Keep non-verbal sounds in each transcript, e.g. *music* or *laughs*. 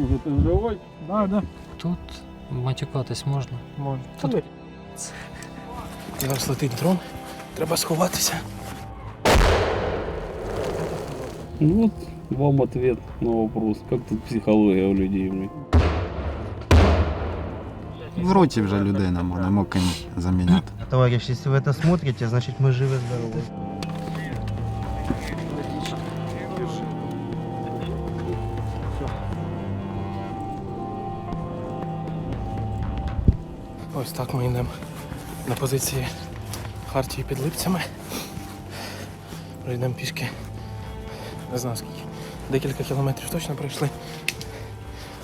друже, ти живой? Да, да. Тут матюкатись можна. Можна. Тут Зараз летить дрон, треба сховатися. Ну вот вам ответ на вопрос, как тут психология у людей. В роті вже людей нема, нема ким заміняти. Товарищ, если вы это смотрите, значит мы живы-здоровы. Ось так ми йдемо на позиції Хартії під липцями. Йдемо пішки. Не знаю скільки. Декілька кілометрів точно пройшли.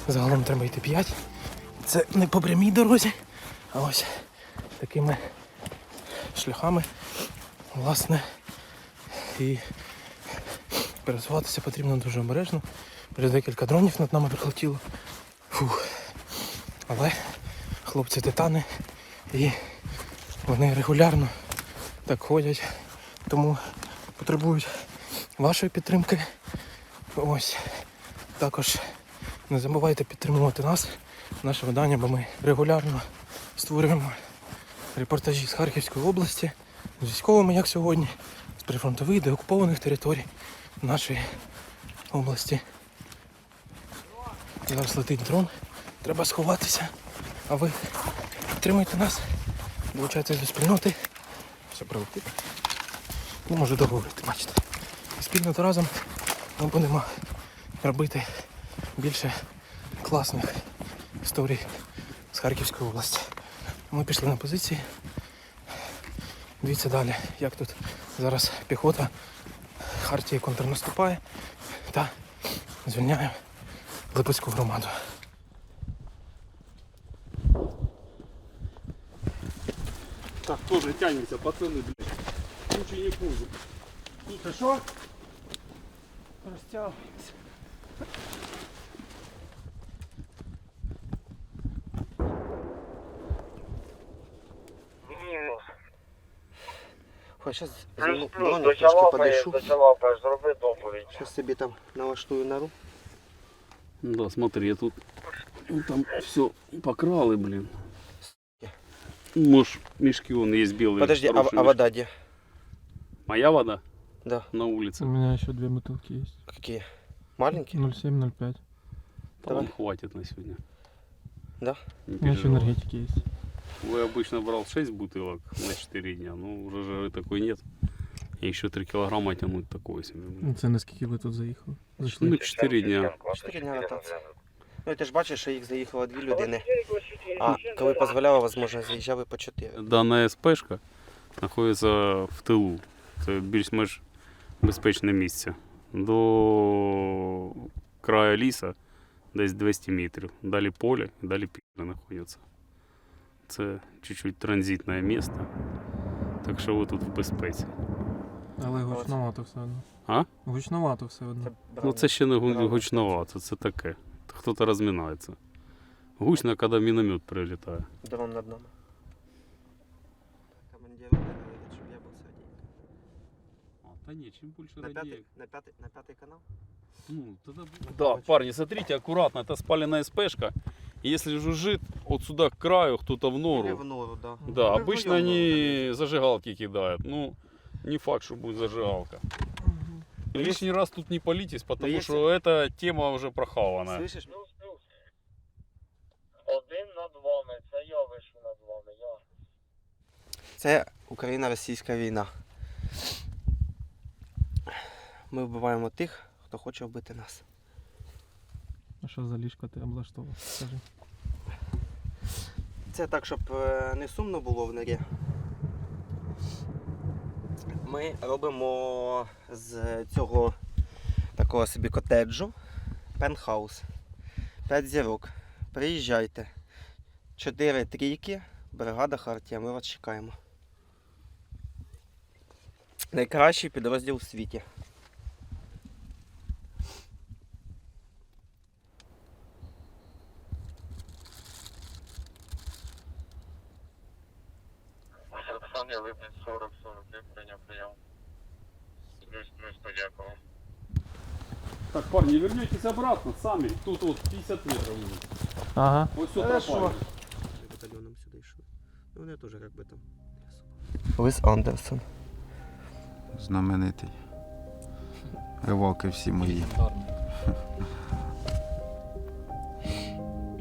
Загалом треба йти 5. Це не по прямій дорозі, а ось такими шляхами. Власне. І пересуватися потрібно дуже обережно. Вже декілька дронів над нами прилетіло. Фух. Але хлопці титани і вони регулярно так ходять, тому потребують вашої підтримки. Ось також не забувайте підтримувати нас, наше видання, бо ми регулярно створюємо репортажі з Харківської області, з військовими, як сьогодні, з прифронтових деокупованих територій нашої області. Зараз летить дрон, треба сховатися. А ви підтримуйте нас, долучайтесь до спільноти. Все прилетить. Не можу договорити, бачите. І спільно та разом ми будемо робити більше класних історій з Харківської області. Ми пішли на позиції. Дивіться далі, як тут зараз піхота Хартії контрнаступає та звільняє Липецьку громаду. Так, тоже тянемся, пацаны, блядь. Лучше не хуже. Ти що? Розтягується. Хоч зараз Плюс зіму плюс броню, до трішки чолопа, подишу. до чолопа, зроби доповідь. Зараз собі там налаштую нару. Да, смотри, я тут ну, там все покрали, блин. Может, мешки вон есть белые. Подожди, а, хорошие а мешки. вода где? Моя вода? Да. На улице. У меня еще две бутылки есть. Какие? Маленькие? 0,7, 0,5. Там Давай. хватит на сегодня. Да? Не У меня еще переживай. энергетики есть. Я обычно брал 6 бутылок на 4 дня, но уже жары такой нет. И еще 3 килограмма тянуть такое себе. блин. Ну, Це наскільки ви тут заїхали? Зайшли? Ну, 4 дня. Чотири дня ротація. Ну ти ж бачиш, що їх заїхало дві людини. А коли дозволяла можливість, заїжджали по чотири. Дана СПшка знаходиться в тилу. Це більш-менш безпечне місце. До краю ліса десь 200 метрів. Далі поле далі піки знаходяться. Це чуть-чуть транзитне місце. Так що ви тут в безпеці. Але гучновато все одно. А? Гучновато все одно. Ну це ще не гучновато, це таке. Хто-то розминається. Гучно, коли міномет прилітає. Дрон над нами. Командир говорить, щоб я був сьогодні. А, та ні, чим більше На п'ятий, на п'ятий, на п'ятий канал? Ну, тогда... Да, парни, смотрите, аккуратно, это спаленная СПшка. И Если жужжит от сюда к краю кто-то в Или нору, в нору, да. да, Ми обычно вдвоєм они зажигалки кидают. Ну, не факт, что будет зажигалка. Лишний раз тут не палитесь, потому если- что эта тема уже прохавана. Слышиш? Плюс. Один над вами, це я вийшов над вами, я. Це Україна-російська війна. Ми вбиваємо тих, хто хоче вбити нас. А що за ліжко ти облаштував? Скажи. Це так, щоб е, не сумно було в нирі. Ми робимо з цього такого собі котеджу пентхаус. 5 зірок. Приїжджайте. 4 трійки, бригада Хартія. Ми вас чекаємо. Найкращий підрозділ у світі. Парни, обратно сами. Тут вот 50 метров. Ага. Вот все Хорошо. пропали. Батальйоном сюди йшли. Ну вони теж як би там. Лис Андерсон. Знаменитий. Еваки всі мої.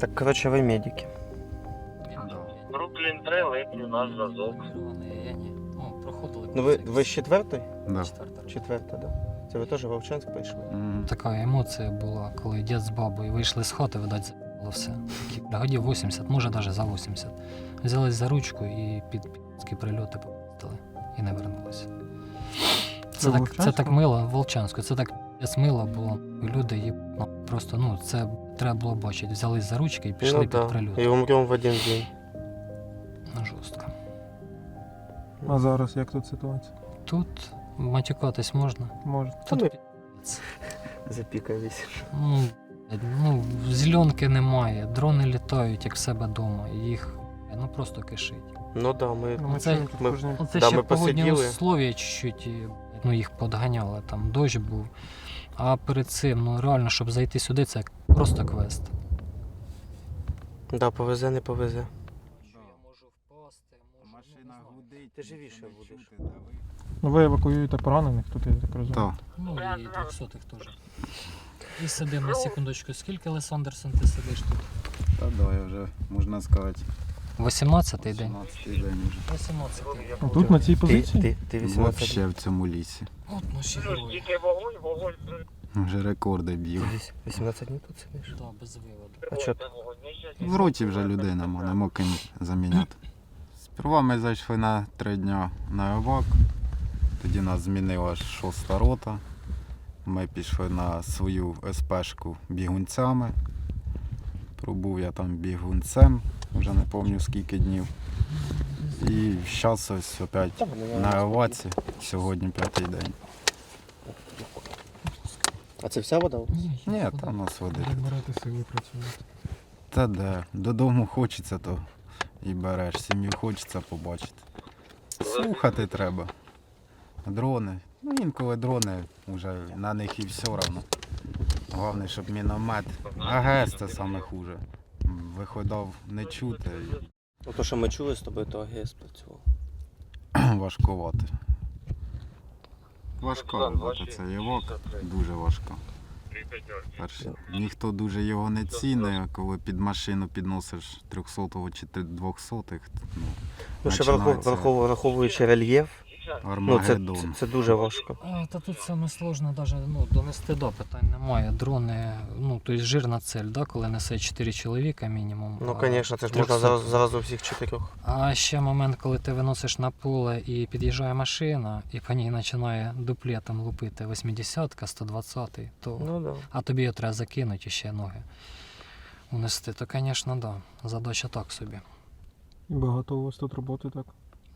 Так, коротше, ви медики. Бруклін 3, липні, наш зв'язок. Я ні. Ну, проходили. Ну ви, ви з четвертої? Да. Четверта. Четверта, да. Ви теж в Вовчанськ прийшли? Така емоція була, коли дід з бабою вийшли з хати, видать, забило все. Такі, да, годів 80, може навіть за 80. Взялись за ручку і під підські прильоти попустили і не вернулися. Це, Це так, це Волчанську? так мило, Волчанську, це так мило було. Люди їб, ну, просто ну, це треба було бачити. Взялись за ручки і пішли ну, під да. прильоти. І умремо в один день. Ну, жорстко. А зараз як тут ситуація? Тут матюкатись можна. Може. Тут ми- пі***ць. Ну, ну, зеленки немає, дрони літають, як в себе вдома. Їх ну просто кишить. Ну да, ми. Ну, ми Це- чуємо тут ми-. Оце Да, ще ми погодні посиділи. условия чуть-чуть, і, ну, їх подганяли, там дощ був. А перед цим, ну реально, щоб зайти сюди, це просто квест. Да, повезе, не повезе. Я можу впасти, можу Машина гудить. Ти живіше будеш. Ну ви евакуюєте поранених, тут я так розумію. Так. Ну і 200 теж. І сидимо на секундочку. Скільки Лес Андерсон ти сидиш тут? Та да, я вже, можна сказати, 18-й день. 17 день вже. 18-й. Ну, Тут на цій Ти, позиції? ти, ти 18 Вообще в цьому лісі. От наші герої. Тільки вогонь, вогонь. Вже рекорди б'ю. Десь 18 днів тут сидиш? Да, без виводу. А чо? Вогонь, ні, ні. В роті вже людей нема, нема ким заміняти. Сперва ми зайшли на три дня на Евак. Тоді нас змінила шоста рота. Ми пішли на свою СПшку бігунцями. Пробув я там бігунцем, вже не пам'ятаю скільки днів. І зараз ось опять на Еваці. Сьогодні п'ятий день. А це вся вода? Ні, там нас. Берете сили працювати. Та де, додому хочеться, то і береш. Сім'ю хочеться побачити. Слухати треба. Дрони. Ну інколи дрони вже на них і все одно. Головне, щоб міномет. АГС це саме хуже. М, Виходав не чути Ну то, що ми чули з тобою, то АГС працював. *clears throat* важкувати. Важко робити цей євок, дуже важко. Перше, ніхто дуже його не цінує, коли під машину підносиш 300 чи 200 ну, Ну, ще враховуючи рельєф, ну це, це, це дуже важко. Та тут саме сложно даже, ну, донести до питань немає. Дрони, ну, тобто жирна цель, да, коли несе 4 чоловіка мінімум. Ну, а звісно, це ж можна 300. зараз, зразу всіх чотирьох. А ще момент, коли ти виносиш на поле і під'їжджає машина, і по ній починає дуплетом лупити 80-ка, 120 то... Ну да. а тобі його треба закинути ще ноги унести, то, звісно, да. Задача так собі. І багато у вас тут роботи так.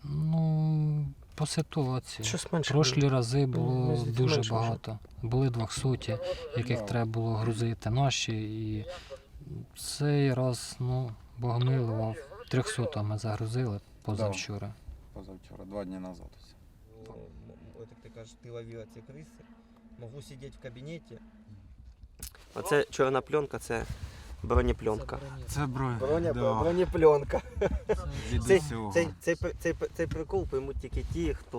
Ну, по ситуації. Щось менше. Прошлі рази було місяців дуже менше вже. багато. Були 200, яких треба було грузити наші. І цей раз, ну, Богомилував 300 ми загрузили позавчора. Позавчора, два дні назад. ось. Як ти кажеш, ти ловила ці криси. Можу сидіти в кабінеті. Оце чорна пленка, це бронепленка. Це бро... Броня, да, бронепленка. Від Цей, усього. цей, цей, цей, цей, цей прикол поймуть тільки ті, хто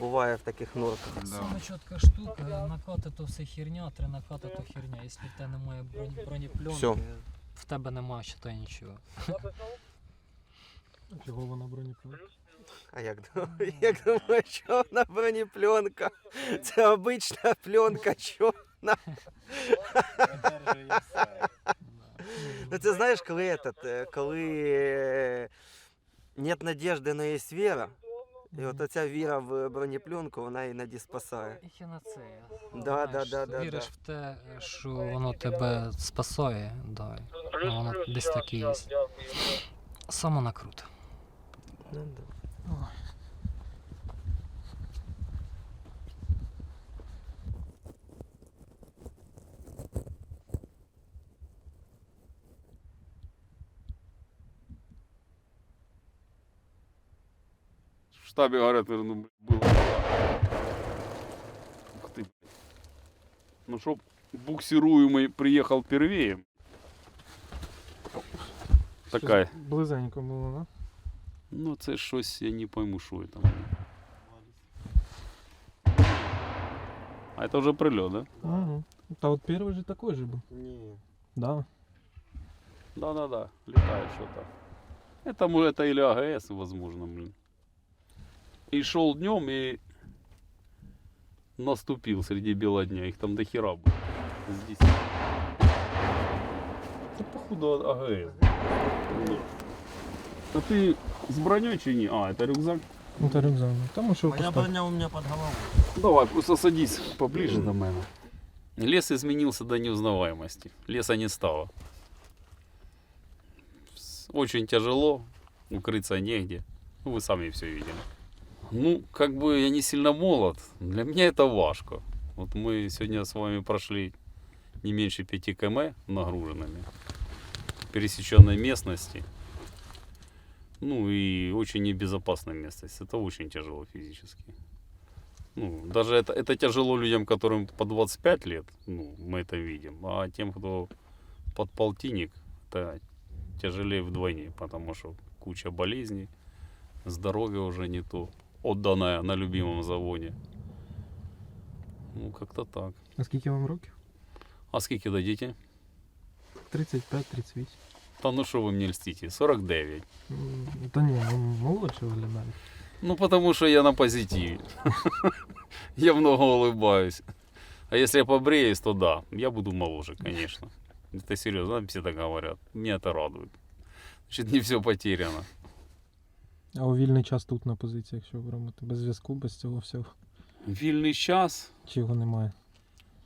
буває в таких норках. Саме чітка штука, накати то все херня, три накати то херня. Якщо в тебе немає броні, бронепленки, Всьо. в тебе немає ще та нічого. Чого вона бронепленка? А як, дум- *laughs* як думаєш, що вона бронепленка? Це обична пленка, чорна. Ну це знаєш, коли этот, е, коли е, нет надежди, но є віра. І от оця віра в бронепленку, вона іноді спасає. І хінацея. Да, да, да, да, Віриш да. в те, що воно тебе спасає, да. Воно десь таке є. Самонакрут. Ну, да. Штабе говорят, ну, было. Ух ты, блядь. Ну, чтоб буксируемый приехал первее. Такая. Близенько було, да? Ну, це щось, я не пойму, що це. А это уже прилет, да? Угу. Та от перший же такой же був. Не. Да. Да-да-да, летает что-то. Это, это или АГС, возможно, блин. И шел днем и наступил среди бела дня. Их там до хера было. Здесь. Это походу АГС. Да. А ты с броней чи не? А, это рюкзак? Ну та рюкзак. ну, Там що Моя поставив. броня у меня под головой. Давай, просто садись поближе до мене. Лес изменился до неузнаваемости. Леса не стало. Очень тяжело, укрыться негде. Ну, вы сами все видели. Ну, как бы я не сильно молод, для меня это важко. Вот мы сегодня с вами прошли не меньше 5 км нагруженными пересеченной местности. Ну и очень небезопасной местности. Это очень тяжело физически. Ну, даже это, это тяжело людям, которым по 25 лет, ну, мы это видим. А тем, кто под полтинник, это тяжелее вдвойне, потому что куча болезней, здоровье уже не то, отданное на любимом заводе. Ну, как-то так. А скільки вам років? А скільки дадите? 35-38. Та ну що ви мені льстите? 49. М, Та ні, ну молодше виглядає. Ну, потому что я на позитиве. *laughs* Я много улыбаюсь. А если я побреюсь, то да, я буду моложе, конечно. Это серьезно, нам все так говорят. Меня это радует. Значит, не все потеряно. А у вільний час тут на позиціях, що ви робите? Без зв'язку, без цього всього. Вильный час, Чи його немає?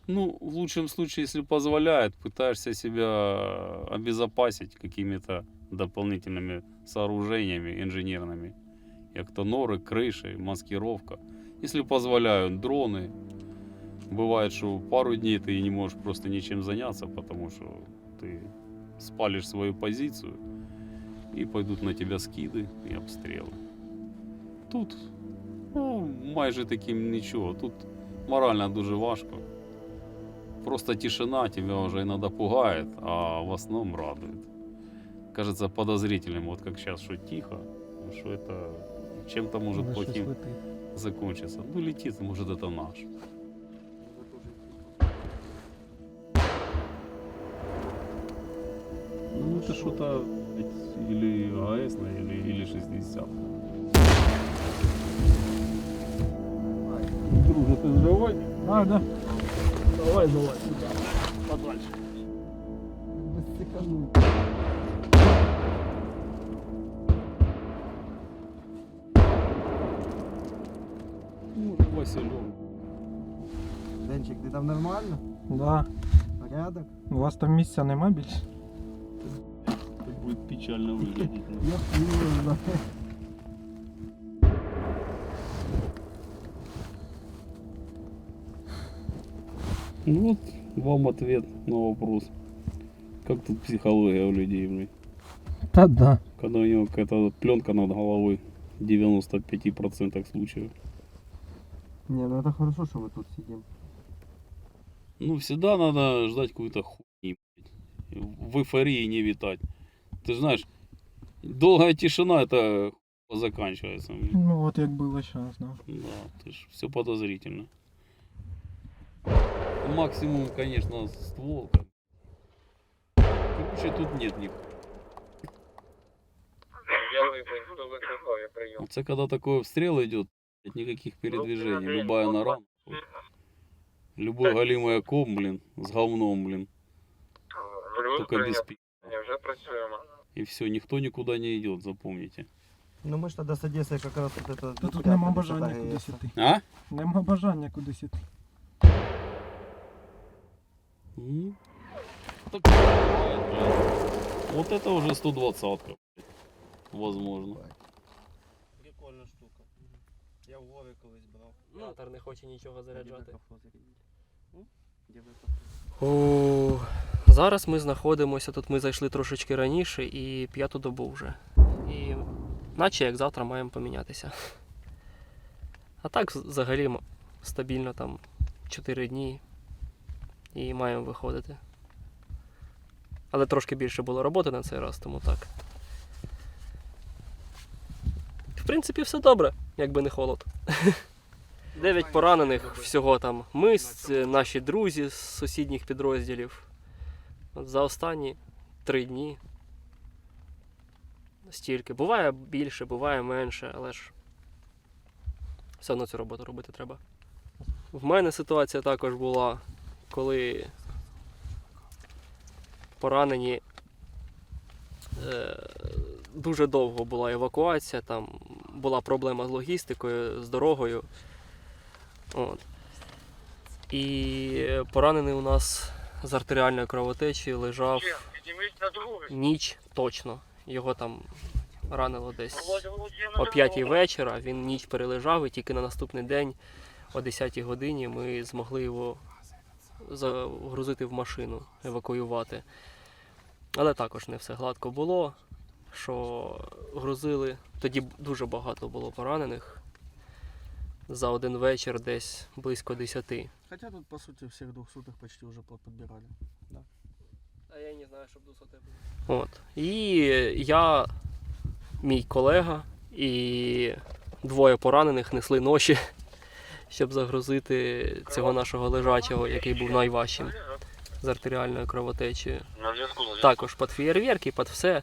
ну, в лучшем случае, если позволяет, пытаешься себя обезопасить какими-то дополнительными сооружениями инженерными. Как то норы, крыши, маскировка. Если позволяют дроны, бывает, что пару дней ты не можешь просто ничем заняться, потому что ты спалишь свою позицию, и пойдут на тебя скиды и обстрелы. Тут ну, майже таким нічого. Тут морально дуже важко. Просто тишина тебя уже иногда пугает, а в основном радует. Кажется подозрительным, вот как сейчас, что тихо, что это чем-то может плохим закончиться. Ну, летит, может, это наш. Ну, это что-то или АЭС, или, или 60. Друже, ты живой? А, да. Давай, давай, сюда, подальше. Ну, Василек. Денчик, ты там нормально? Да. Порядок? У вас там місця нема більше? Печально плюю, Ну вот вам ответ на вопрос. Как тут психология у людей, блин? Та да. Когда у него какая-то пленка над головой в 95% случаев. Не, ну это хорошо, что мы тут сидим. Ну, всегда надо ждать какую-то хуйни, блядь. В эйфории не витать. Ты ж знаешь, долгая тишина это заканчивается. Ну от як було зараз, да. Да, ты ж все подозрительно. Максимум, конечно, ствол. как. Короче, тут нет них. Это когда такой обстрел идет, никаких передвижений. Любая нора. Любой галимый ком, блин, с говном, блин. Только без пи. вже працюємо. И все, никто никуда не идет, запомните. Ну мы ж тогда с Одессой как раз вот это... Та тут прятались нема от бажання АГС. кудись іти. А? Нема бажання кудись іти. Ну, так бывает, блин. Вот это уже 120-ка. Возможно. Прикольна штука. Я в Вові колись брав. Натор не хоче нічого заряджати. Де ви О, зараз ми знаходимося, тут ми зайшли трошечки раніше і п'яту добу вже. І наче як завтра маємо помінятися. А так взагалі стабільно там 4 дні. і маємо виходити. Але трошки більше було роботи на цей раз, тому так. В принципі, все добре, якби не холод. Дев'ять поранених всього там. Ми, наші друзі з сусідніх підрозділів. За останні три дні. Стільки. Буває більше, буває менше, але ж все одно цю роботу робити треба. В мене ситуація також була, коли поранені. Е, дуже довго була евакуація, там була проблема з логістикою, з дорогою. От. І поранений у нас з артеріальною кровотечею лежав ніч точно. Його там ранило десь о 5 вечора. Він ніч перележав, і тільки на наступний день, о 10 годині, ми змогли його загрузити в машину, евакуювати. Але також не все гладко було. Що грузили, тоді дуже багато було поранених. За один вечір десь близько 10. Хотя тут, по сути, всех двухсотых почти уже по- подбирали. А я не знаю, щоб 200 було. От. І я, мій колега і двоє поранених несли ноші, *laughs* щоб загрузити цього нашого лежачого, який був найважчим з артеріальною кровотечею. Також під фєєрверки, під все.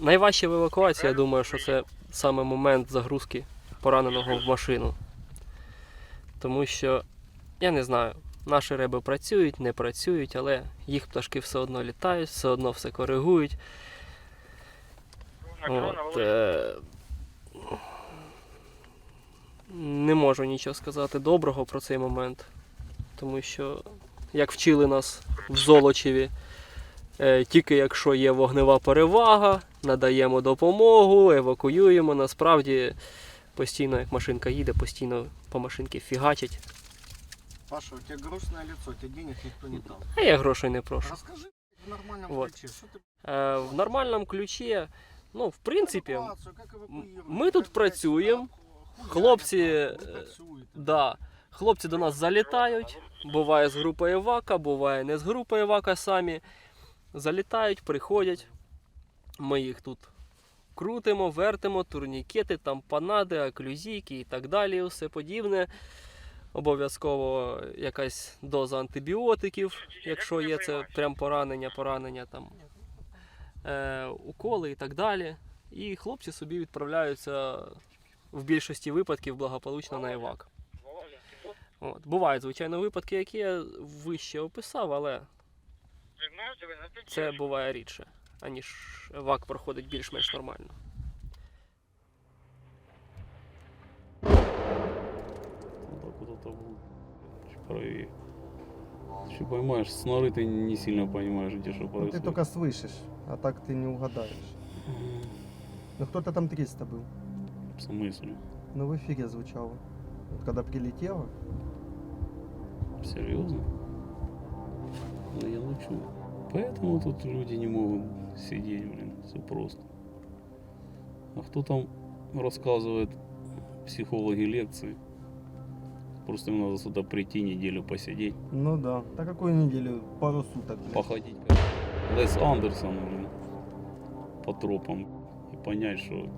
Найважче в евакуації, я думаю, що це саме момент загрузки пораненого в машину. Тому що, я не знаю, наші реби працюють, не працюють, але їх пташки все одно літають, все одно все коригують. От, е... Не можу нічого сказати доброго про цей момент, тому що, як вчили нас в Золочеві, е, тільки якщо є вогнева перевага, надаємо допомогу, евакуюємо. Насправді постійно, як машинка їде, постійно по машинці фігачить. Паша, у тебя грустное лицо, тебе денег никто не дал. А я грошей не прошу. Расскажи в нормальном Вот. ключе, что ты Е, в нормальному ключі, ну, в принципі, эвакуацию, как эвакуировать, ми тут как, блядь, працюємо, хуярят, хлопці, не е, працюють. Да. Хлопці до нас залітають. Буває з групи Евака, буває не з групи Евака самі. Залітають, приходять. Ми їх тут крутимо, вертимо, турнікети, там панади, оклюзійки і так далі, все подібне. Обов'язково якась доза антибіотиків, якщо є це прям поранення, поранення там, е, уколи і так далі. І хлопці собі відправляються в більшості випадків благополучно на евак. От. Бувають, звичайно, випадки, які я вище описав, але це буває рідше, аніж вак проходить більш-менш нормально. Чи поймаєш, Снары ты не сильно понимаешь, где что ну, происходит. Ты только слышишь, а так ты не угадаєш. Ну кто-то там 300 был. В смысле? Ну в ефірі звучало. От коли прилетіло. Серйозно? Ну я лучше. Поэтому тут люди не могут сидеть, блин, все просто. А кто там рассказывает психологи лекции? Просто им надо сюда прийти, неделю посидеть, ну да. Так какую неделю? Пару суток. блядь. походить Лес Андерсон, блин, по тропам и понять, что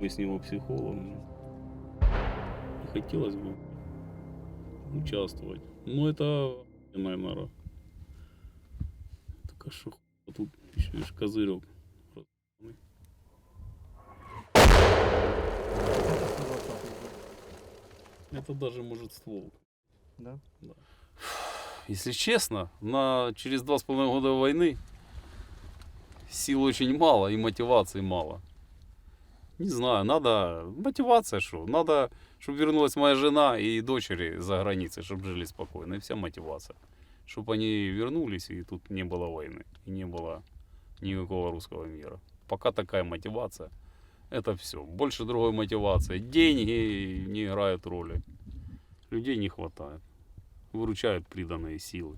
вы с него психолог. блин. Хотелось бы участвовать. Но это охуенная а что хуй, тут еще лишь козырек. Это даже может ствол. Да? Если честно, на через два с половиной года войны сил очень мало и мотивации мало. Не знаю, надо... Мотивация что? Надо, чтобы вернулась моя жена и дочери за границей, чтобы жили спокойно. И вся мотивация. Чтобы они вернулись, и тут не было войны. И не было никакого русского мира. Пока такая мотивация. Это все. Больше другой мотивации. Деньги не играют роли. Людей не хватает выручают приданные силы,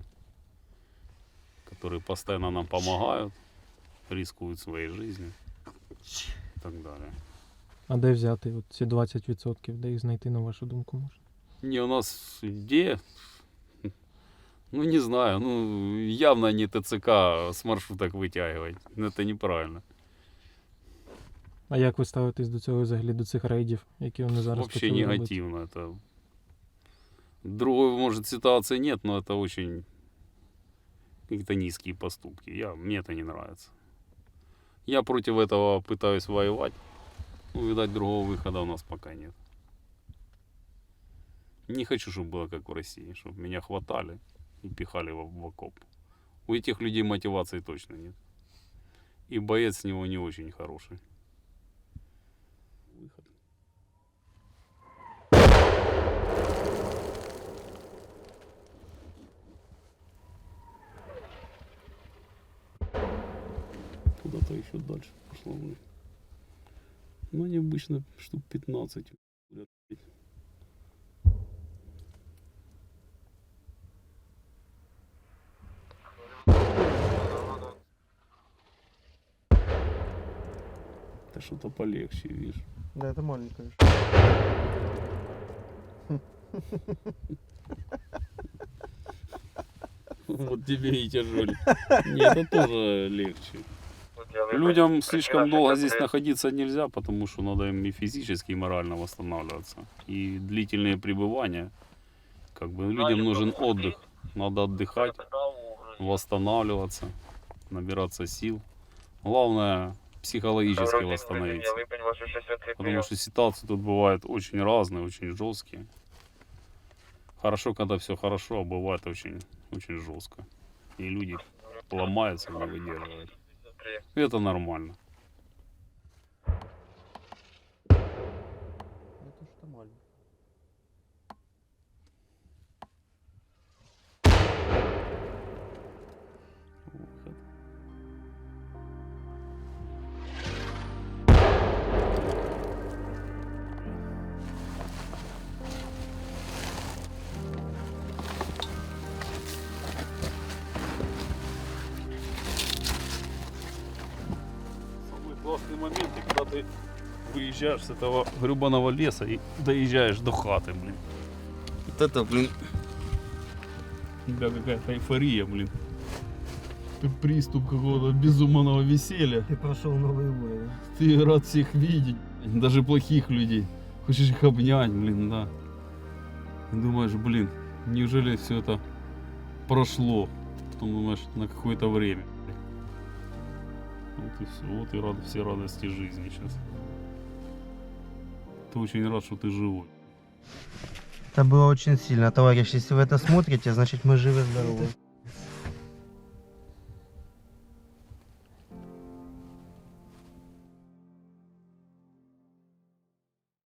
которые постоянно нам помогают, рискуют своей жизнью и так далее. А де взяти от ці 20%, де їх знайти, на вашу думку, можна? Не, у нас где? Ну, не знаю. Ну, явно не ТЦК с маршруток вытягивать. Ну, Это неправильно. А як ви ставитесь до цього взагалі, до цих рейдів, які вони зараз Вообще почали робити? негативно. Это... Другой, может, ситуации нет, но это очень какие-то низкие поступки. Я, мне это не нравится. Я против этого пытаюсь воевать. Ну, видать, другого выхода у нас пока нет. Не хочу, чтобы было как в России, чтобы меня хватали и пихали в, в окоп. У этих людей мотивации точно нет. И боец с него не очень хороший. Выход. Куда-то еще дальше пошло. блин. Ну, они обычно штук 15. Да что-то полегче, видишь. Да, это маленькая. Вот тебе и тяжелее. Нет, это тоже легче. Людям слишком долго здесь находиться нельзя, потому что надо им и физически, и морально восстанавливаться. И длительные пребывания. Как бы людям нужен отдых. Надо отдыхать, восстанавливаться, набираться сил. Главное психологически восстановиться. Потому что ситуации тут бывают очень разные, очень жесткие. Хорошо, когда все хорошо, а бывает очень, очень жестко. И люди ломаются, не выдерживают. Это нормально. Выезжаешь с этого гребаного леса и доезжаешь до хаты, блин. Вот это, блин, бля, какая-то эйфория, блин. Ты приступ какого-то безумного веселья. Ты прошел новый да? Ты рад всех видеть, даже плохих людей. Хочешь их обнять, блин, да. И думаешь, блин, неужели все это прошло? Потом думаешь, на какое-то время. Вот и все, вот и рад, все радости жизни сейчас. Ты очень рад, что ты живой. Это было очень сильно, товарищ. Если вы это смотрите, значит мы живы-здоровы.